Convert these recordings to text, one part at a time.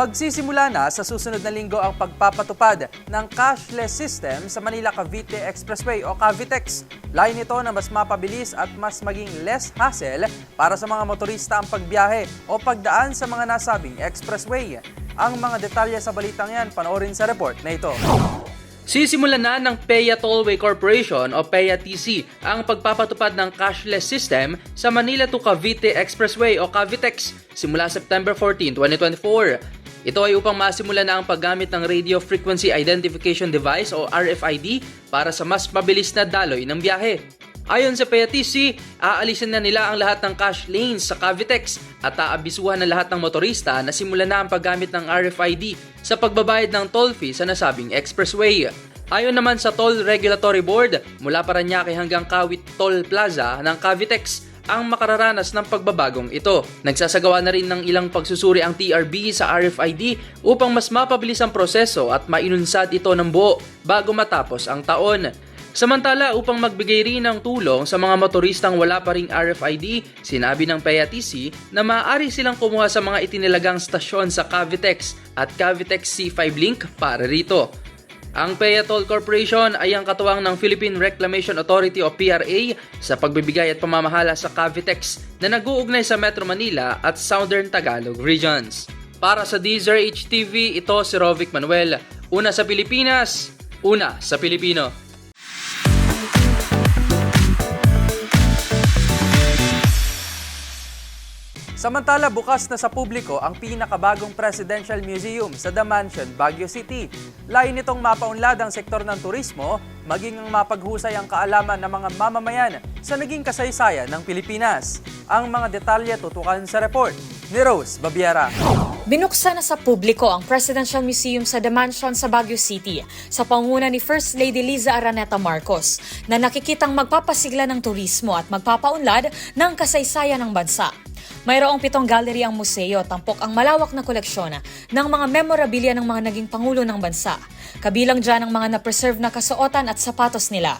Magsisimula na sa susunod na linggo ang pagpapatupad ng cashless system sa Manila Cavite Expressway o Cavitex. Lain ito na mas mapabilis at mas maging less hassle para sa mga motorista ang pagbiyahe o pagdaan sa mga nasabing expressway. Ang mga detalye sa balitang yan, panoorin sa report na ito. Sisimulan na ng PEA Tollway Corporation o PEA TC ang pagpapatupad ng cashless system sa Manila to Cavite Expressway o Cavitex simula September 14, 2024. Ito ay upang masimula na ang paggamit ng Radio Frequency Identification Device o RFID para sa mas mabilis na daloy ng biyahe. Ayon sa PTC, aalisin na nila ang lahat ng cash lanes sa Cavitex at aabisuhan na lahat ng motorista na simulan na ang paggamit ng RFID sa pagbabayad ng toll fee sa nasabing expressway. Ayon naman sa Toll Regulatory Board, mula Paranaque hanggang Kawit Toll Plaza ng Cavitex, ang makararanas ng pagbabagong ito. Nagsasagawa na rin ng ilang pagsusuri ang TRB sa RFID upang mas mapabilis ang proseso at mainunsad ito ng buo bago matapos ang taon. Samantala, upang magbigay rin ng tulong sa mga motoristang wala pa ring RFID, sinabi ng PATC na maaari silang kumuha sa mga itinilagang stasyon sa Cavitex at Cavitex C5 Link para rito. Ang PEA Toll Corporation ay ang katuwang ng Philippine Reclamation Authority o PRA sa pagbibigay at pamamahala sa Cavitex na nag-uugnay sa Metro Manila at Southern Tagalog regions. Para sa Deezer HTV, ito si Rovic Manuel. Una sa Pilipinas, una sa Pilipino. Samantala, bukas na sa publiko ang pinakabagong Presidential Museum sa The Mansion, Baguio City. Lain nitong mapaunlad ang sektor ng turismo, maging ang mapaghusay ang kaalaman ng mga mamamayan sa naging kasaysayan ng Pilipinas. Ang mga detalye tutukan sa report ni Rose Babiera. Binuksan na sa publiko ang Presidential Museum sa The Mansion sa Baguio City sa panguna ni First Lady Liza Araneta Marcos na nakikitang magpapasigla ng turismo at magpapaunlad ng kasaysayan ng bansa. Mayroong pitong gallery ang museo, tampok ang malawak na koleksyon ng mga memorabilia ng mga naging pangulo ng bansa. Kabilang dyan ang mga na-preserve na kasuotan at sapatos nila.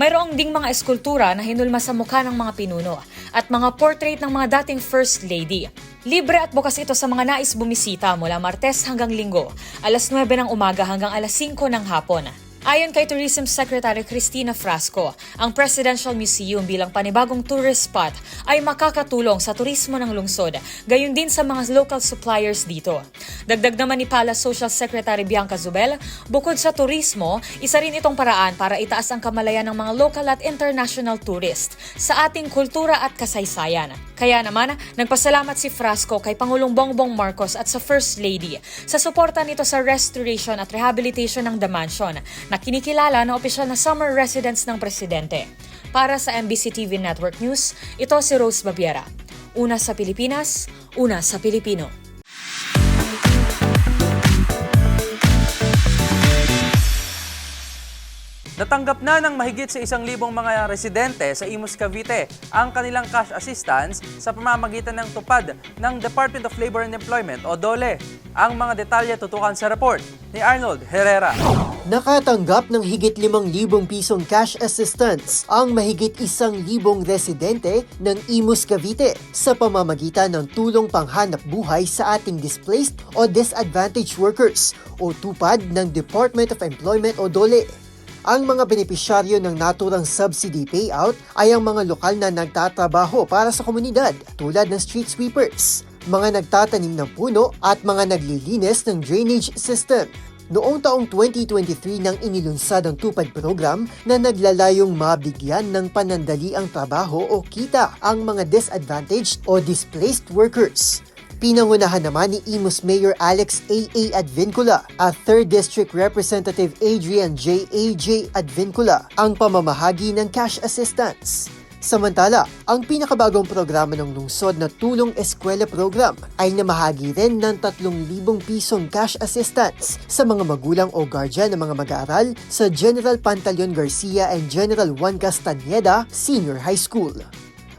Mayroong ding mga eskultura na hinulma sa mukha ng mga pinuno at mga portrait ng mga dating First Lady. Libre at bukas ito sa mga nais bumisita mula Martes hanggang Linggo, alas 9 ng umaga hanggang alas 5 ng hapon. Ayon kay Tourism Secretary Cristina Frasco, ang Presidential Museum bilang panibagong tourist spot ay makakatulong sa turismo ng lungsod, gayon din sa mga local suppliers dito. Dagdag naman ni Pala Social Secretary Bianca Zubel, bukod sa turismo, isa rin itong paraan para itaas ang kamalayan ng mga local at international tourist sa ating kultura at kasaysayan. Kaya naman, nagpasalamat si Frasco kay Pangulong Bongbong Marcos at sa First Lady sa suporta nito sa restoration at rehabilitation ng The Mansion na kinikilala na opisyal na summer residence ng presidente. Para sa MBC TV Network News, ito si Rose Babiera. Una sa Pilipinas, una sa Pilipino. Natanggap na ng mahigit sa isang libong mga residente sa Imus Cavite ang kanilang cash assistance sa pamamagitan ng tupad ng Department of Labor and Employment o DOLE. Ang mga detalye tutukan sa report ni Arnold Herrera. Nakatanggap ng higit 5,000 pisong cash assistance ang mahigit 1,000 residente ng Imus Cavite sa pamamagitan ng tulong panghanap buhay sa ating displaced o disadvantaged workers o tupad ng Department of Employment o DOLE. Ang mga benepisyaryo ng naturang subsidy payout ay ang mga lokal na nagtatrabaho para sa komunidad tulad ng street sweepers, mga nagtatanim ng puno at mga naglilinis ng drainage system. Noong taong 2023 nang inilunsad ang tupad program na naglalayong mabigyan ng panandali ang trabaho o kita ang mga disadvantaged o displaced workers. Pinangunahan naman ni Imus Mayor Alex A.A. Advincula at 3rd District Representative Adrian J. A.J. Advincula ang pamamahagi ng cash assistance. Samantala, ang pinakabagong programa ng lungsod na Tulong Eskwela Program ay namahagi rin ng 3,000 pisong cash assistance sa mga magulang o guardian ng mga mag-aaral sa General Pantaleon Garcia and General Juan Castañeda Senior High School.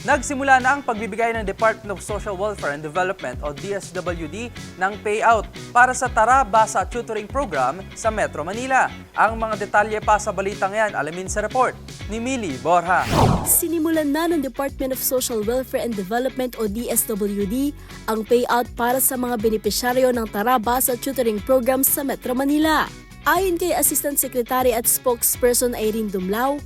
Nagsimula na ang pagbibigay ng Department of Social Welfare and Development o DSWD ng payout para sa Tara Basa Tutoring Program sa Metro Manila. Ang mga detalye pa sa balitang yan alamin sa report ni Mili Borja. Sinimulan na ng Department of Social Welfare and Development o DSWD ang payout para sa mga benepisyaryo ng Taraba sa tutoring program sa Metro Manila. Ayon kay Assistant Secretary at Spokesperson Irene Dumlao,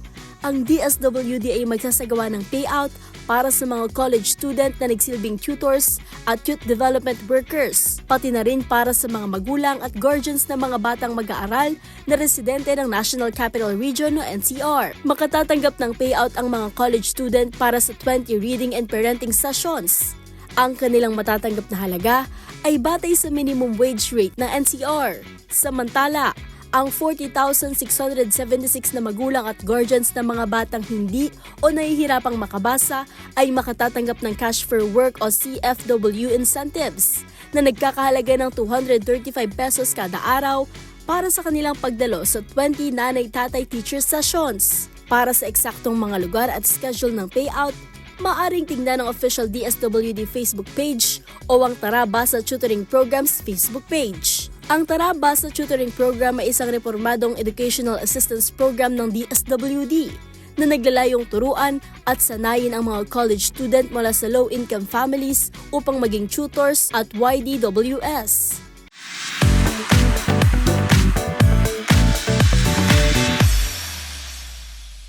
ang DSWD ay magsasagawa ng payout para sa mga college student na nagsilbing tutors at youth development workers, pati na rin para sa mga magulang at guardians ng mga batang mag-aaral na residente ng National Capital Region o NCR. Makatatanggap ng payout ang mga college student para sa 20 reading and parenting sessions. Ang kanilang matatanggap na halaga ay batay sa minimum wage rate ng NCR. Samantala, ang 40,676 na magulang at guardians ng mga batang hindi o nahihirapang makabasa ay makatatanggap ng Cash for Work o CFW incentives na nagkakahalaga ng 235 pesos kada araw para sa kanilang pagdalo sa 20 nanay-tatay teacher sessions. Para sa eksaktong mga lugar at schedule ng payout, maaring tingnan ang official DSWD Facebook page o ang Tara Basa Tutoring Programs Facebook page. Ang Tara Basa Tutoring Program ay isang reformadong educational assistance program ng DSWD na naglalayong turuan at sanayin ang mga college student mula sa low-income families upang maging tutors at YDWS.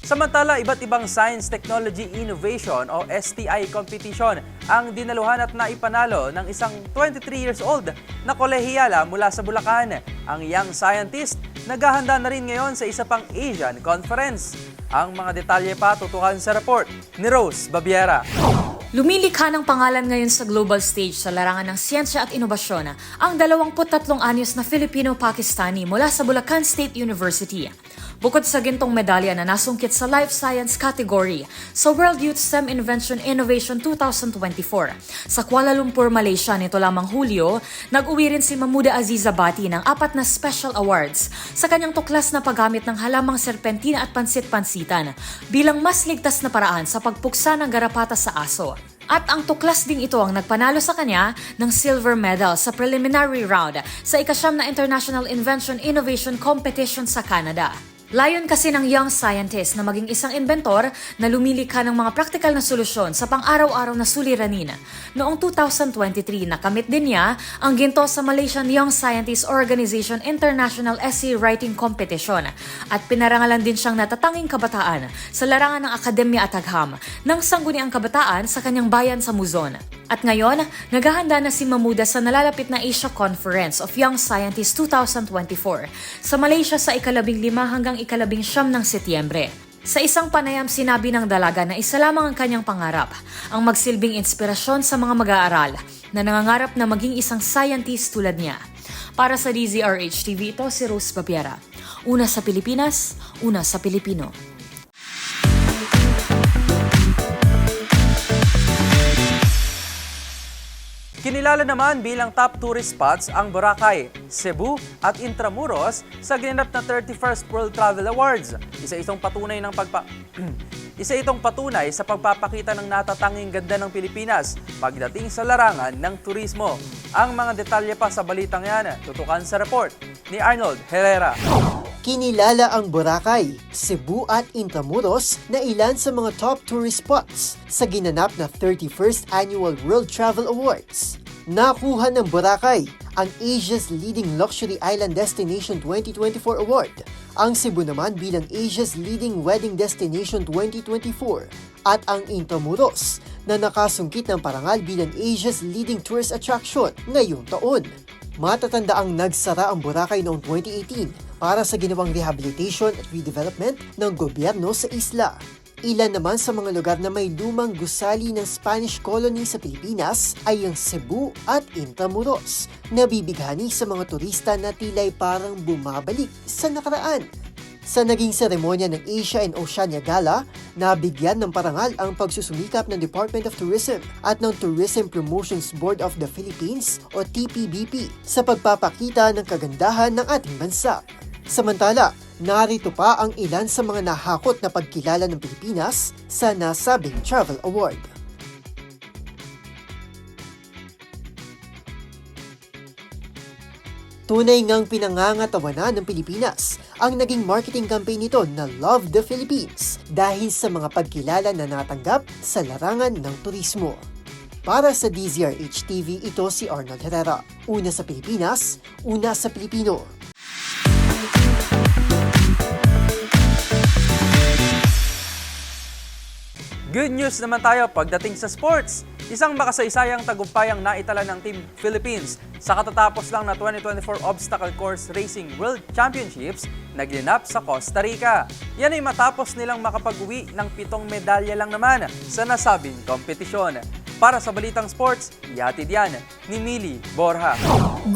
Samantala, iba't ibang Science, Technology, Innovation o STI competition ang dinaluhan at naipanalo ng isang 23 years old na kolehiyala mula sa Bulacan. Ang young scientist naghahanda na rin ngayon sa isa pang Asian Conference. Ang mga detalye pa tutukan sa report ni Rose Babiera. Lumilikha ng pangalan ngayon sa global stage sa larangan ng siyensya at inobasyon ang 23 anyos na Filipino-Pakistani mula sa Bulacan State University. Bukod sa gintong medalya na nasungkit sa Life Science category sa World Youth STEM Invention Innovation 2024. Sa Kuala Lumpur, Malaysia nito lamang Hulyo, nag-uwi rin si Mamuda Aziza Bati ng apat na special awards sa kanyang tuklas na paggamit ng halamang serpentina at pansit-pansitan bilang mas ligtas na paraan sa pagpuksa ng garapata sa aso. At ang tuklas ding ito ang nagpanalo sa kanya ng silver medal sa preliminary round sa ikasyam na International Invention Innovation Competition sa Canada. Layon kasi ng young scientist na maging isang inventor na lumilikha ng mga praktikal na solusyon sa pang-araw-araw na suliranin. Noong 2023, nakamit din niya ang ginto sa Malaysian Young Scientist Organization International Essay Writing Competition at pinarangalan din siyang natatanging kabataan sa larangan ng akademya at agham ng sangguniang kabataan sa kanyang bayan sa Muzon. At ngayon, naghahanda na si Mamuda sa nalalapit na Asia Conference of Young Scientists 2024 sa Malaysia sa ikalabing lima hanggang ikalabing siyam ng Setyembre. Sa isang panayam sinabi ng dalaga na isa lamang ang kanyang pangarap, ang magsilbing inspirasyon sa mga mag-aaral na nangangarap na maging isang scientist tulad niya. Para sa DZRH TV, ito si Rose Babiera. Una sa Pilipinas, una sa Pilipino. Kinilala naman bilang top tourist spots ang Boracay, Cebu at Intramuros sa ginanap na 31st World Travel Awards. Isa itong patunay ng pagpa... Isa itong patunay sa pagpapakita ng natatanging ganda ng Pilipinas pagdating sa larangan ng turismo. Ang mga detalye pa sa balitang yan, tutukan sa report ni Arnold Herrera. Kinilala ang Boracay, Cebu at Intramuros na ilan sa mga top tourist spots sa ginanap na 31st Annual World Travel Awards. Nakuha ng Boracay ang Asia's Leading Luxury Island Destination 2024 Award, ang Cebu naman bilang Asia's Leading Wedding Destination 2024 at ang Intramuros na nakasungkit ng parangal bilang Asia's Leading Tourist Attraction ngayong taon. Matatanda ang nagsara ang Boracay noong 2018 para sa ginawang rehabilitation at redevelopment ng gobyerno sa isla. Ilan naman sa mga lugar na may lumang gusali ng Spanish colony sa Pilipinas ay ang Cebu at Intramuros, na bibighani sa mga turista na tila'y parang bumabalik sa nakaraan. Sa naging seremonya ng Asia and Oceania Gala, nabigyan ng parangal ang pagsusumikap ng Department of Tourism at ng Tourism Promotions Board of the Philippines o TPBP sa pagpapakita ng kagandahan ng ating bansa. Samantala, narito pa ang ilan sa mga nahakot na pagkilala ng Pilipinas sa nasabing travel award. Tunay ngang pinangangatawanan ng Pilipinas ang naging marketing campaign nito na Love the Philippines dahil sa mga pagkilala na natanggap sa larangan ng turismo. Para sa DZRH TV, ito si Arnold Herrera. Una sa Pilipinas, una sa Pilipino. Good news naman tayo pagdating sa sports. Isang makasaysayang tagumpayang naitala ng Team Philippines sa katatapos lang na 2024 Obstacle Course Racing World Championships naglinap sa Costa Rica. Yan ay matapos nilang makapag-uwi ng pitong medalya lang naman sa nasabing kompetisyon. Para sa Balitang Sports, ihatid yan ni Mili Borja.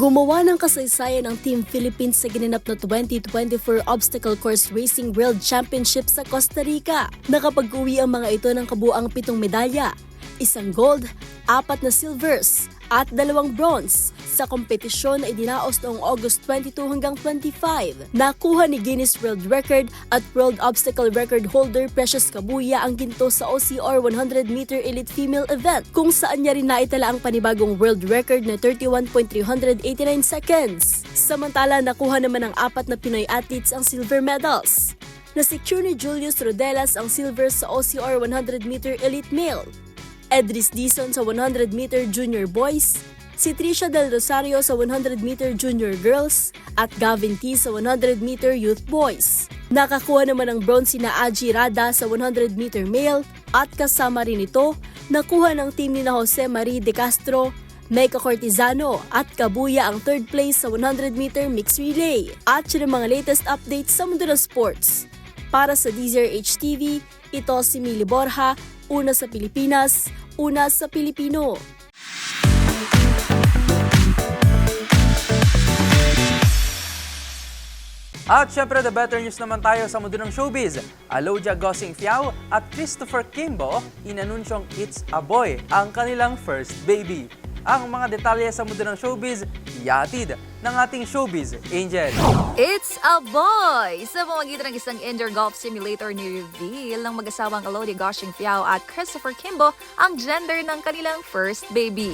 Gumawa ng kasaysayan ng Team Philippines sa ginanap na 2024 Obstacle Course Racing World Championship sa Costa Rica. Nakapag-uwi ang mga ito ng kabuang pitong medalya, isang gold, apat na silvers, at dalawang bronze sa kompetisyon na idinaos noong August 22 hanggang 25. Nakuha ni Guinness World Record at World Obstacle Record holder Precious Kabuya ang ginto sa OCR 100-meter elite female event kung saan niya rin naitala ang panibagong world record na 31.389 seconds. Samantala, nakuha naman ng apat na Pinoy athletes ang silver medals. Nasecure ni Julius Rodelas ang silver sa OCR 100-meter elite male Edris Dizon sa 100-meter junior boys, si Trisha Del Rosario sa 100-meter junior girls, at Gavin T sa 100-meter youth boys. Nakakuha naman ng bronze na Aji Rada sa 100-meter male at kasama rin ito, nakuha ng team ni na Jose Marie De Castro, Meca Cortizano at Kabuya ang third place sa 100-meter mixed relay. At yun ang mga latest updates sa mundo ng sports. Para sa DZRH TV, ito si Mili Borja, una sa Pilipinas, una sa Pilipino. At syempre, the better news naman tayo sa mundo ng showbiz. Alodia Gosing Fiao at Christopher Kimbo inanunsyong It's a Boy ang kanilang first baby. Ang mga detalye sa mundo ng showbiz, yatid ng ating showbiz angel. It's a boy! Sa pamagitan ng isang indoor golf simulator ni reveal ng mag-asawang Elodie Goshing Fiao at Christopher Kimbo ang gender ng kanilang first baby.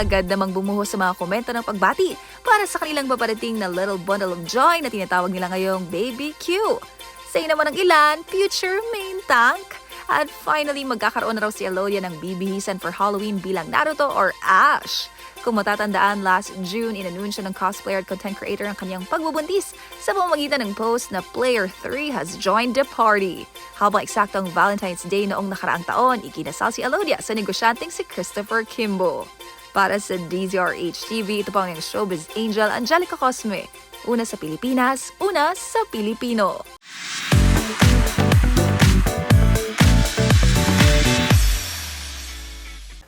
Agad namang bumuhos sa mga komento ng pagbati para sa kanilang paparating na little bundle of joy na tinatawag nila ngayong Baby Q. Say naman ng ilan, future main tank. At finally, magkakaroon na raw si Elodia ng bibihisan for Halloween bilang Naruto or Ash. Kung matatandaan, last June, inanunsyo ng cosplayer at content creator ang kanyang pagbubuntis sa pamamagitan ng post na Player 3 has joined the party. Habang eksaktong Valentine's Day noong nakaraang taon, ikinasal si Elodia sa negosyanteng si Christopher Kimbo. Para sa DZRH TV, ito po ang showbiz angel Angelica Cosme. Una sa Pilipinas, una sa Pilipino.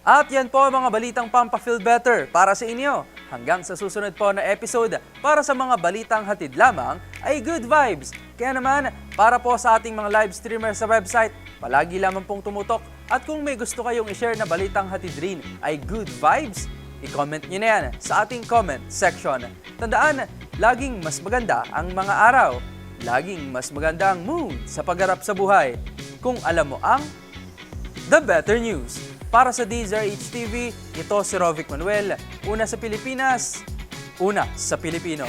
At yan po ang mga balitang Pampa-Feel Better para sa inyo. Hanggang sa susunod po na episode para sa mga balitang hatid lamang ay good vibes. Kaya naman, para po sa ating mga live streamers sa website, palagi lamang pong tumutok. At kung may gusto kayong i-share na balitang hatid rin ay good vibes, i-comment nyo na yan sa ating comment section. Tandaan, laging mas maganda ang mga araw. Laging mas maganda ang mood sa pagharap sa buhay. Kung alam mo ang The Better News. Para sa DZRH TV, ito si Rovic Manuel. Una sa Pilipinas, una sa Pilipino.